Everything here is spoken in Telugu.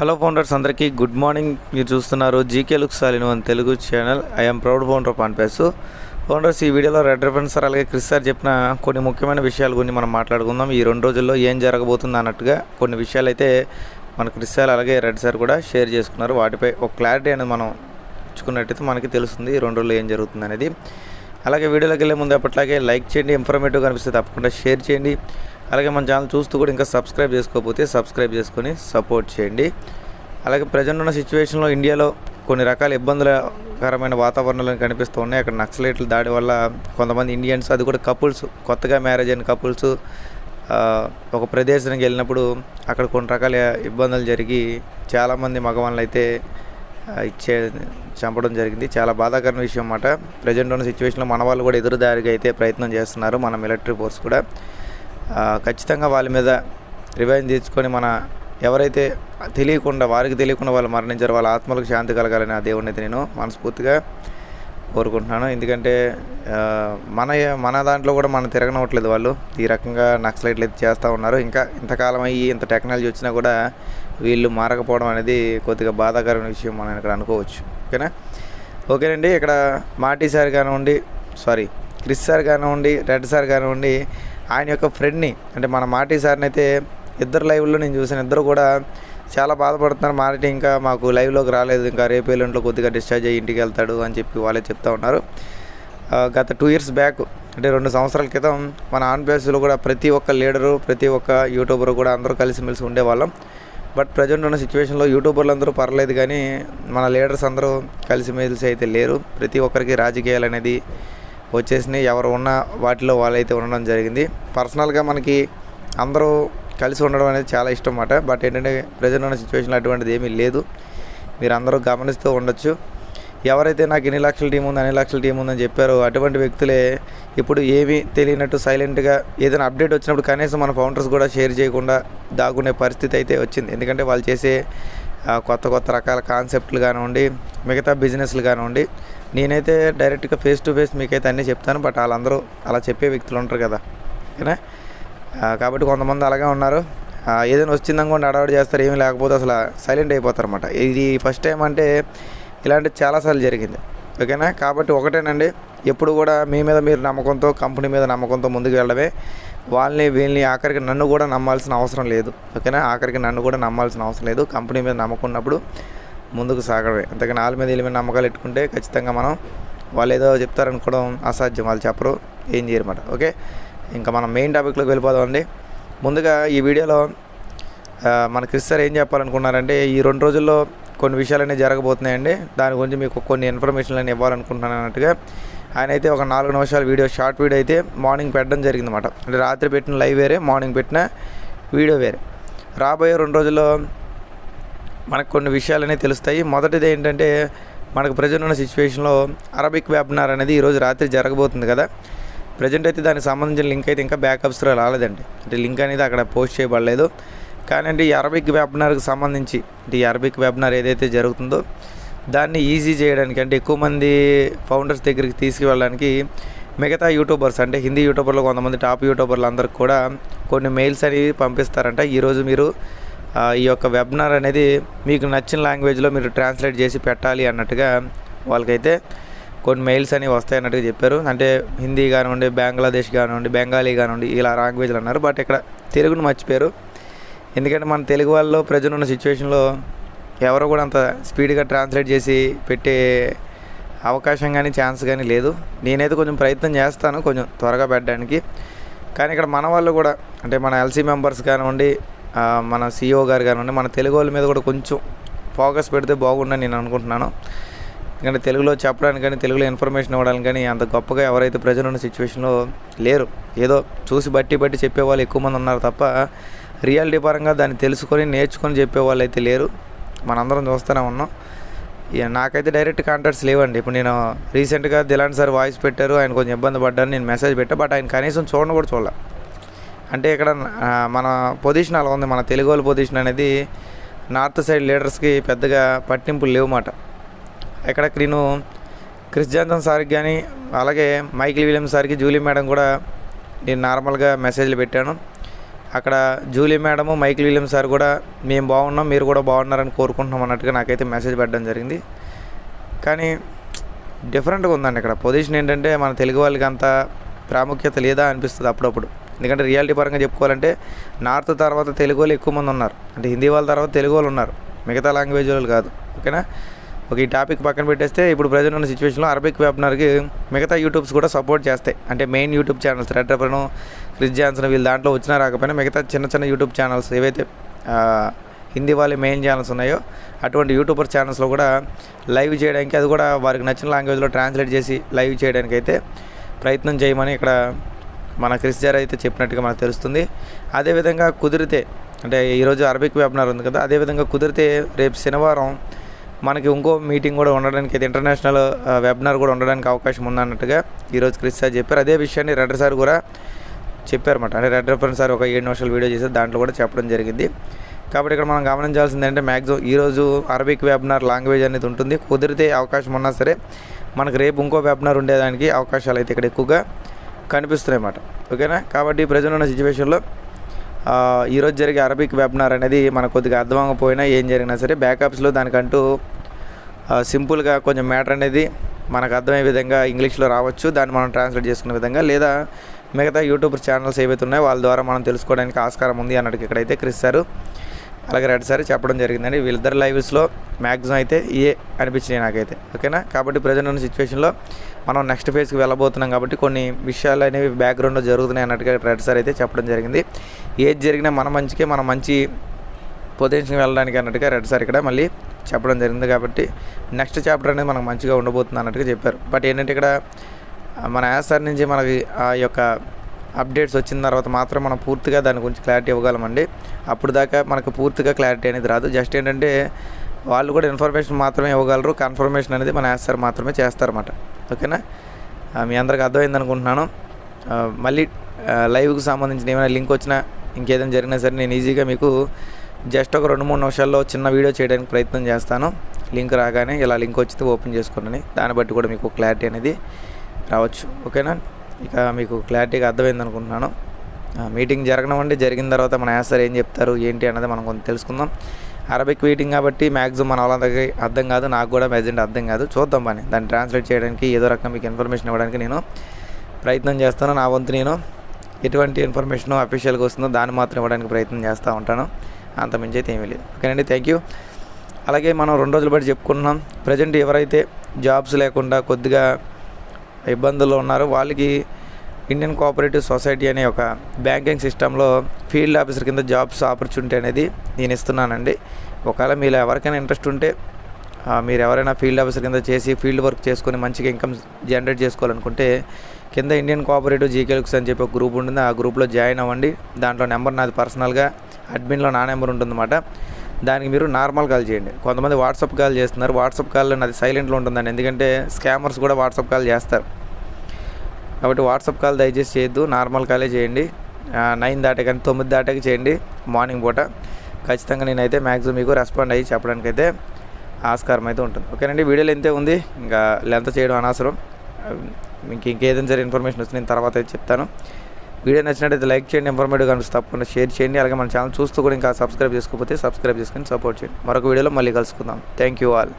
హలో ఫౌండర్స్ అందరికీ గుడ్ మార్నింగ్. మీరు చూస్తున్నారు GK look సాలిన్ one Telugu channel. I'm proud founder పాన్పేసు founders ఈ వీడియోలో రెడ్ రెఫరెన్స్ సార్ అలాగే క్రిస్ సార్ చెప్పిన కొన్ని ముఖ్యమైన విషయాల గురించి మనం మాట్లాడుకుందాం. ఈ రెండు రోజుల్లో ఏం జరగబోతుంది అన్నట్టుగా కొన్ని విషయాలు అయితే మన క్రిస్ సార్ అలాగే రెడ్ సార్ కూడా షేర్ చేసుకున్నారు. వాటిపై ఒక క్లారిటీ అనేది మనం ఇచ్చుకున్నట్టయితే మనకి తెలుస్తుంది ఈ రెండు రోజుల్లో ఏం జరుగుతుంది అనేది. అలాగే వీడియోలోకి వెళ్ళే ముందు అప్పట్లాగే లైక్ చేయండి. ఇన్ఫర్మేటివ్ కనిపిస్తే తప్పకుండా షేర్ చేయండి. అలాగే మన ఛానల్ చూస్తూ కూడా ఇంకా సబ్స్క్రైబ్ చేసుకోకపోతే సబ్స్క్రైబ్ చేసుకొని సపోర్ట్ చేయండి. అలాగే ప్రజెంట్ ఉన్న సిచ్యువేషన్లో ఇండియాలో కొన్ని రకాల ఇబ్బందులకరమైన వాతావరణాలు కనిపిస్తూ ఉన్నాయి. అక్కడ నక్సలైట్ల దాడి వల్ల కొంతమంది ఇండియన్స్ అది కూడా కపుల్స్ కొత్తగా మ్యారేజ్ అయిన కపుల్స్ ఒక ప్రదేశానికి వెళ్ళినప్పుడు అక్కడ కొన్ని రకాల ఇబ్బందులు జరిగి చాలామంది మగవాళ్ళు అయితే ఇచ్చే చంపడం జరిగింది. చాలా బాధాకరమైన విషయం అన్నమాట. ప్రజెంట్ ఉన్న సిచ్యువేషన్లో మన వాళ్ళు కూడా ఎదురుదారిగా అయితే ప్రయత్నం చేస్తున్నారు. మన మిలిటరీ ఫోర్స్ కూడా. ఖచ్చితంగా వాళ్ళ మీద రివైన్ తీసుకొని మన ఎవరైతే తెలియకుండా వారికి తెలియకుండా వాళ్ళు మరణించారు వాళ్ళ ఆత్మలకు శాంతి కలగాలని ఆ దేవుడిని అయితే నేను మనస్ఫూర్తిగా కోరుకుంటున్నాను. ఎందుకంటే మన మన దాంట్లో కూడా మనం తిరగనవట్లేదు వాళ్ళు. ఈ రకంగా నక్సలైట్లు అయితే చేస్తూ ఉన్నారు. ఇంకా ఇంతకాలం అయ్యి ఇంత టెక్నాలజీ వచ్చినా కూడా వీళ్ళు మారకపోవడం అనేది కొద్దిగా బాధాకరమైన విషయం మనం ఇక్కడ అనుకోవచ్చు. ఓకేనా? ఓకేనండి. ఇక్కడ మాటి సార్ కానివ్వండి సారీ క్రిస్ సార్ కానివ్వండి రెడ్ సార్ కానివ్వండి ఆయన యొక్క ఫ్రెండ్ని అంటే మన మాటి సార్ని అయితే ఇద్దరు లైవ్లో నేను చూసాను ఇద్దరు కూడా చాలా బాధపడుతున్నారు. మాటి ఇంకా మాకు లైవ్లోకి రాలేదు. ఇంకా రేపు ఎల్లుంట్లో కొద్దిగా డిశ్చార్జ్ అయ్యి ఇంటికి వెళ్తాడు అని చెప్పి వాళ్ళే చెప్తా ఉన్నారు. గత టూ ఇయర్స్ బ్యాక్ అంటే రెండు సంవత్సరాల క్రితం మన ఆన్ కూడా ప్రతి ఒక్క లీడరు ప్రతి ఒక్క యూట్యూబర్ కూడా అందరూ కలిసిమెలిసి ఉండేవాళ్ళం. బట్ ప్రజెంట్ ఉన్న సిచ్యువేషన్లో యూట్యూబర్లు అందరూ పర్లేదు కానీ మన లీడర్స్ అందరూ కలిసిమెలిసి అయితే లేరు. ప్రతి ఒక్కరికి రాజకీయాలు అనేది వచ్చేసినాయి ఎవరు ఉన్న వాటిలో వాళ్ళైతే ఉండడం జరిగింది. పర్సనల్గా మనకి అందరూ కలిసి ఉండడం అనేది చాలా ఇష్టం అన్నమాట. బట్ ఏంటంటే ప్రజెంట్ ఉన్న సిచ్యువేషన్లో అటువంటిది ఏమీ లేదు. మీరు అందరూ గమనిస్తూ ఉండొచ్చు. ఎవరైతే నాకు ఎన్ని లక్షల టీం ఉంది అన్ని లక్షల టీం ఉందని చెప్పారో అటువంటి వ్యక్తులే ఇప్పుడు ఏమీ తెలియనట్టు సైలెంట్గా ఏదైనా అప్డేట్ వచ్చినప్పుడు కనీసం మన ఫౌండర్స్ కూడా షేర్ చేయకుండా దాగునే పరిస్థితి అయితే వచ్చింది. ఎందుకంటే వాళ్ళు చేసే కొత్త కొత్త రకాల కాన్సెప్ట్లు కానివ్వండి మిగతా బిజినెస్లు కానివ్వండి నేనైతే డైరెక్ట్గా ఫేస్ టు ఫేస్ మీకైతే అన్నీ చెప్తాను బట్ వాళ్ళందరూ అలా చెప్పే వ్యక్తులు ఉంటారు కదా. ఓకేనా? కాబట్టి కొంతమంది అలాగే ఉన్నారు. ఏదైనా ఏదైనా వచ్చిందనుకోండి అడవాడు చేస్తారు ఏమీ లేకపోతే అసలు సైలెంట్ అయిపోతారు అనమాట ఇది ఫస్ట్ టైం అంటే ఇలాంటి చాలాసార్లు జరిగింది. ఓకేనా? కాబట్టి ఒకటేనండి. ఎప్పుడు కూడా మీ మీద మీరు నమ్మకంతో కంపెనీ మీద నమ్మకంతో ముందుకు వెళ్ళడమే. వాళ్ళని వీళ్ళని ఆఖరికి నన్ను కూడా నమ్మాల్సిన అవసరం లేదు. ఓకేనా? ఆఖరికి నన్ను కూడా నమ్మాల్సిన అవసరం లేదు. కంపెనీ మీద నమ్మకం ఉన్నప్పుడు ముందుకు సాగడమే. అంతేకాని వాళ్ళ మీద వీళ్ళ మీద నమ్మకాలు పెట్టుకుంటే ఖచ్చితంగా మనం వాళ్ళు ఏదో చెప్తారనుకోవడం అసాధ్యం. వాళ్ళు చెప్పరు. ఏం చేయరన్నమాట. ఓకే? ఇంకా మనం మెయిన్ టాపిక్లోకి వెళ్ళిపోదామండి ముందుగా ఈ వీడియోలో మన క్రిస్ సార్ ఏం చెప్పాలనుకున్నారంటే ఈ రెండు రోజుల్లో కొన్ని విషయాలు అనేవి జరగబోతున్నాయండి. దాని గురించి మీకు కొన్ని ఇన్ఫర్మేషన్లు అని ఇవ్వాలనుకుంటున్నాను అన్నట్టుగా. ఆయన అయితే ఒక నాలుగు నిమిషాల వీడియో షార్ట్ వీడియో అయితే మార్నింగ్ పెట్టడం జరిగిందన్నమాట. అంటే రాత్రి పెట్టిన లైవ్ వేరే మార్నింగ్ పెట్టిన వీడియో వేరే. రాబోయే రెండు రోజుల్లో మనకు కొన్ని విషయాలు అనేవి తెలుస్తాయి. మొదటిది ఏంటంటే మనకు ప్రజెంట్ ఉన్న సిచ్యువేషన్లో అరబిక్ వెబినార్ అనేది ఈరోజు రాత్రి జరగబోతుంది కదా. ప్రజెంట్ అయితే దానికి సంబంధించిన లింక్ అయితే ఇంకా బ్యాకప్స్ రాలేదండి. అంటే లింక్ అనేది అక్కడ పోస్ట్ చేయబడలేదు. కానీ అంటే ఈ అరబిక్ వెబినార్కి సంబంధించి అంటే ఈ అరబిక్ వెబినార్ ఏదైతే జరుగుతుందో దాన్ని ఈజీ చేయడానికి అంటే ఎక్కువ మంది ఫౌండర్స్ దగ్గరికి తీసుకువెళ్ళడానికి మిగతా యూట్యూబర్స్ అంటే హిందీ యూట్యూబర్లు కొంతమంది టాప్ యూట్యూబర్లు అందరికి కూడా కొన్ని మెయిల్స్ అనేవి పంపిస్తారంట. ఈరోజు మీరు ఈ యొక్క వెబినార్ అనేది మీకు నచ్చిన లాంగ్వేజ్లో మీరు ట్రాన్స్లేట్ చేసి పెట్టాలి అన్నట్టుగా వాళ్ళకైతే కొన్ని మెయిల్స్ అనేవి వస్తాయి అన్నట్టుగా చెప్పారు. అంటే హిందీ కానివ్వండి బంగ్లాదేశ్ కానివ్వండి బెంగాలీ కానివ్వండి ఇలా లాంగ్వేజ్లు అన్నారు. బట్ ఇక్కడ తెలుగును మర్చిపోయారు. ఎందుకంటే మన తెలుగు వాళ్ళలో ప్రజెంట్ ఉన్న సిచ్యువేషన్లో ఎవరు కూడా అంత స్పీడ్గా ట్రాన్స్లేట్ చేసి పెట్టే అవకాశం కానీ ఛాన్స్ కానీ లేదు. నేనైతే కొంచెం ప్రయత్నం చేస్తాను కొంచెం త్వరగా పెట్టడానికి. కానీ ఇక్కడ మన వాళ్ళు కూడా అంటే మన ఎల్సీ మెంబర్స్ కానివ్వండి మన సిఇఓ గారు కానివ్వండి మన తెలుగు వాళ్ళ మీద కూడా కొంచెం ఫోకస్ పెడితే బాగుండని నేను అనుకుంటున్నాను. ఎందుకంటే తెలుగులో చెప్పడానికి కానీ తెలుగులో ఇన్ఫర్మేషన్ ఇవ్వడానికి కానీ అంత గొప్పగా ఎవరైతే ప్రజలు ఉన్న సిచ్యువేషన్లో లేరు. ఏదో చూసి బట్టి బట్టి చెప్పేవాళ్ళు ఎక్కువ మంది ఉన్నారు తప్ప రియాలిటీ పరంగా దాన్ని తెలుసుకొని నేర్చుకొని చెప్పేవాళ్ళు అయితే లేరు. మనందరం చూస్తూనే ఉన్నాం. ఇక నాకైతే డైరెక్ట్ కాంటాక్ట్స్ లేవండి. ఇప్పుడు నేను రీసెంట్గా దిలాన్ సార్ వాయిస్ పెట్టారు. ఆయన కొంచెం ఇబ్బంది పడ్డాను నేను మెసేజ్ పెట్టా. బట్ ఆయన కనీసం చూడను కూడా చూడాల. అంటే ఇక్కడ మన పొజిషన్ అలా ఉంది. మన తెలుగు వాళ్ళ పొజిషన్ అనేది నార్త్ సైడ్ లీడర్స్కి పెద్దగా పట్టింపులు లేవు మాట ఇక్కడ నేను క్రిస్ జాన్సన్ సార్కి కానీ అలాగే మైకిల్ విలియమ్స్ సార్కి జూలీ మేడం కూడా నేను నార్మల్గా మెసేజ్లు పెట్టాను. అక్కడ Julie madam Michael William sir కూడా మేము బాగున్నాం మీరు కూడా బాగున్నారని కోరుకుంటున్నాం అన్నట్టుగా నాకైతే మెసేజ్ పెట్టడం జరిగింది. కానీ డిఫరెంట్గా ఉందండి ఇక్కడ. పొజిషన్ ఏంటంటే మన తెలుగు వాళ్ళకి అంత ప్రాముఖ్యత లేదా అనిపిస్తుంది అప్పుడప్పుడు. ఎందుకంటే రియాలిటీ పరంగా చెప్పుకోవాలంటే నార్త్ తర్వాత తెలుగు వాళ్ళు ఎక్కువ మంది ఉన్నారు. అంటే హిందీ వాళ్ళ తర్వాత తెలుగు వాళ్ళు ఉన్నారు. మిగతా లాంగ్వేజ్ వాళ్ళు కాదు. ఓకేనా? ఒక ఈ టాపిక్ పక్కన పెట్టేస్తే ఇప్పుడు ప్రజెంట్ ఉన్న సిచ్యువేషన్లో అరబిక్ వెబినార్కి మిగతా యూట్యూబ్స్ కూడా సపోర్ట్ చేస్తాయి. అంటే మెయిన్ యూట్యూబ్ ఛానల్స్ రెడ్ రెపర్ను క్రిస్ జాన్సన్ వీళ్ళు దాంట్లో వచ్చినా రాకపోయినా మిగతా చిన్న చిన్న యూట్యూబ్ ఛానల్స్ ఏవైతే హిందీ వాళ్ళ మెయిన్ ఛానల్స్ ఉన్నాయో అటువంటి యూట్యూబర్ ఛానల్స్లో కూడా లైవ్ చేయడానికి అది కూడా వారికి నచ్చిన లాంగ్వేజ్లో ట్రాన్స్లేట్ చేసి లైవ్ చేయడానికి అయితే ప్రయత్నం చేయమని ఇక్కడ మన క్రిస్ జార్ అయితే చెప్పినట్టుగా మనకు తెలుస్తుంది. అదేవిధంగా కుదిరితే అంటే ఈరోజు అరబిక్ వెబినార్ ఉంది కదా అదేవిధంగా కుదిరితే రేపు శనివారం మనకి ఇంకో మీటింగ్ కూడా ఉండడానికి అయితే ఇంటర్నేషనల్ వెబినార్ కూడా ఉండడానికి అవకాశం ఉందన్నట్టుగా ఈరోజు క్రిస్ సార్ చెప్పారు. అదే విషయాన్ని రెడ్డి సార్ కూడా చెప్పారన్నమాట. అంటే రెడ్ రెఫరెన్స్ సార్ ఒక ఏడు నిమిషాలు వీడియో చేసి దాంట్లో కూడా చెప్పడం జరిగింది. కాబట్టి ఇక్కడ మనం గమనించాల్సింది అంటే మ్యాక్సిమం ఈరోజు అరబిక్ వెబినార్ లాంగ్వేజ్ అనేది ఉంటుంది. కుదిరితే అవకాశం ఉన్నా సరే మనకు రేపు ఇంకో వెబినార్ ఉండేదానికి అవకాశాలు అయితే ఇక్కడ ఎక్కువగా కనిపిస్తున్నాయి అన్నమాట. ఓకేనా? కాబట్టి ప్రజెంట్ ఉన్న సిచ్యువేషన్లో ఈరోజు జరిగే అరబిక్ వెబినార్ అనేది మనకు కొద్దిగా అర్థం ఏం జరిగినా సరే బ్యాకప్స్లో దానికంటూ సింపుల్గా కొంచెం మ్యాటర్ అనేది మనకు అర్థమయ్యే విధంగా ఇంగ్లీష్లో రావచ్చు. దాన్ని మనం ట్రాన్స్లేట్ చేసుకునే విధంగా లేదా మిగతా యూట్యూబ్ ఛానల్స్ ఏవైతే ఉన్నాయో వాళ్ళ ద్వారా మనం తెలుసుకోవడానికి ఆస్కారం ఉంది అన్నట్టు ఇక్కడైతే క్రిస్ సారు అలాగే రెడ్ సార్ చెప్పడం జరిగిందండి. వీళ్ళిద్దరు లైవ్స్లో మ్యాక్సిమం అయితే ఏ అనిపించినాయి నాకైతే. ఓకేనా? కాబట్టి ప్రజెంట్ ఉన్న సిచ్యువేషన్లో మనం నెక్స్ట్ ఫేజ్కి వెళ్ళబోతున్నాం కాబట్టి కొన్ని విషయాలు అనేవి బ్యాక్గ్రౌండ్లో జరుగుతున్నాయి అన్నట్టుగా రెడ్ సార్ అయితే చెప్పడం జరిగింది. ఏది జరిగినా మన మంచికే మనం మంచి పొజిషన్కి వెళ్ళడానికి అన్నట్టుగా రెడ్ సార్ ఇక్కడ మళ్ళీ చెప్పడం జరిగింది కాబట్టి నెక్స్ట్ చాప్టర్ అనేది మనకు మంచిగా ఉండబోతుంది అన్నట్టుగా చెప్పారు. బట్ ఏంటంటే ఇక్కడ మన యాసార్ నుంచి మనకి ఆ యొక్క అప్డేట్స్ వచ్చిన తర్వాత మాత్రం మనం పూర్తిగా దాని గురించి క్లారిటీ ఇవ్వగలమండి. అప్పుడు దాకా మనకు పూర్తిగా క్లారిటీ అనేది రాదు. జస్ట్ ఏంటంటే వాళ్ళు కూడా ఇన్ఫర్మేషన్ మాత్రమే ఇవ్వగలరు. కన్ఫర్మేషన్ అనేది మన యాసార్ మాత్రమే చేస్తారన్నమాట. ఓకేనా? మీ అందరికి అర్థమైంది అనుకుంటున్నాను. మళ్ళీ లైవ్కు లైవ్కి సంబంధించిన ఏమైనా లింక్ వచ్చినా ఇంకేదైనా జరిగినా సరే నేను ఈజీగా మీకు జస్ట్ ఒక రెండు మూడు నిమిషాల్లో చిన్న వీడియో చేయడానికి ప్రయత్నం చేస్తాను. లింక్ రాగానే ఇలా లింక్ వచ్చింది ఓపెన్ చేసుకోండి దాన్ని బట్టి కూడా మీకు క్లారిటీ అనేది రావచ్చు. ఓకేనా? ఇక మీకు క్లారిటీగా అర్థమైంది అనుకుంటున్నాను. ఆ, మీటింగ్ జరగడం జరిగిన తర్వాత మన యాసర్ ఏం చెప్తారు ఏంటి అన్నది మనం కొంచెం తెలుసుకుందాం. అరబిక్ మీటింగ్ కాబట్టి మ్యాక్సిమం మన వాళ్ళందరికీ అర్థం కాదు నాకు కూడా మెజెంట్ అర్థం కాదు. చూద్దాం పని. దాన్ని ట్రాన్స్లేట్ చేయడానికి ఏదో రకం మీకు ఇన్ఫర్మేషన్ ఇవ్వడానికి నేను ప్రయత్నం చేస్తాను. నా వంతు నేను ఎటువంటి ఇన్ఫర్మేషన్ అఫీషియల్గా వస్తుందో దాన్ని మాత్రం ఇవ్వడానికి ప్రయత్నం చేస్తూ ఉంటాను. అంత మించి అయితే ఏమీ లేదు. ఓకేనండి? థ్యాంక్ యూ అలాగే మనం రెండు రోజులు బట్టి చెప్పుకుంటున్నాం. ప్రజెంట్ ఎవరైతే జాబ్స్ లేకుండా కొద్దిగా ఇబ్బందుల్లో ఉన్నారో. వాళ్ళకి ఇండియన్ కోఆపరేటివ్ సొసైటీ అనే ఒక బ్యాంకింగ్ సిస్టంలో ఫీల్డ్ ఆఫీసర్ కింద జాబ్స్ ఆపర్చునిటీ అనేది నేను ఇస్తున్నానండి. ఒకవేళ మీరు ఎవరికైనా ఇంట్రెస్ట్ ఉంటే మీరు ఎవరైనా ఫీల్డ్ ఆఫీసర్ కింద చేసి ఫీల్డ్ వర్క్ చేసుకొని మంచిగా ఇన్కమ్ జనరేట్ చేసుకోవాలనుకుంటే కింద ఇండియన్ కోఆపరేటివ్ జీకేలుక్స్ అని చెప్పి ఒక గ్రూప్ ఉంటుంది. ఆ గ్రూప్లో జాయిన్ అవ్వండి. దాంట్లో నెంబర్ నాది పర్సనల్గా అడ్మిన్లో నా నెంబర్ ఉంటుందన్నమాట. దానికి మీరు నార్మల్ కాల్ చేయండి. కొంతమంది వాట్సాప్ కాల్ చేస్తున్నారు. వాట్సాప్ కాల్ అది సైలెంట్లో ఉంటుందండి. ఎందుకంటే స్కామర్స్ కూడా వాట్సాప్ కాల్ చేస్తారు. కాబట్టి వాట్సాప్ కాల్ దయచేసి చేయొద్దు. నార్మల్ కాలే చేయండి. నైన్ దాటే కానీ తొమ్మిది దాటాకి చేయండి. మార్నింగ్ పూట. ఖచ్చితంగా నేనైతే మ్యాక్సిమం మీకు రెస్పాండ్ అయ్యి చెప్పడానికి అయితే ఆస్కారం అయితే ఉంటుంది. ఓకేనండి? వీడియోలు ఎంతే ఉంది? ఇంకా లెంత్ చేయడం అనవసరం. మీకు ఇంకేదైనా సరే ఇన్ఫర్మేషన్ వస్తే నేను తర్వాత అయితే చెప్తాను. వీడియో నచ్చినట్టయితే లైక్ చేయండి ఇన్ఫర్మేటివ్ కనిపిస్తే తప్పకుండా షేర్ చేయండి. అలాగే మన ఛానల్ చూస్తూ కూడా ఇంకా సబ్స్క్రైబ్ చేసుకోకపోతే సబ్స్క్రైబ్ చేసుకొని సపోర్ట్ చేయండి. మరొక వీడియోలో మళ్ళీ కలుసుకుందాం. Thank you all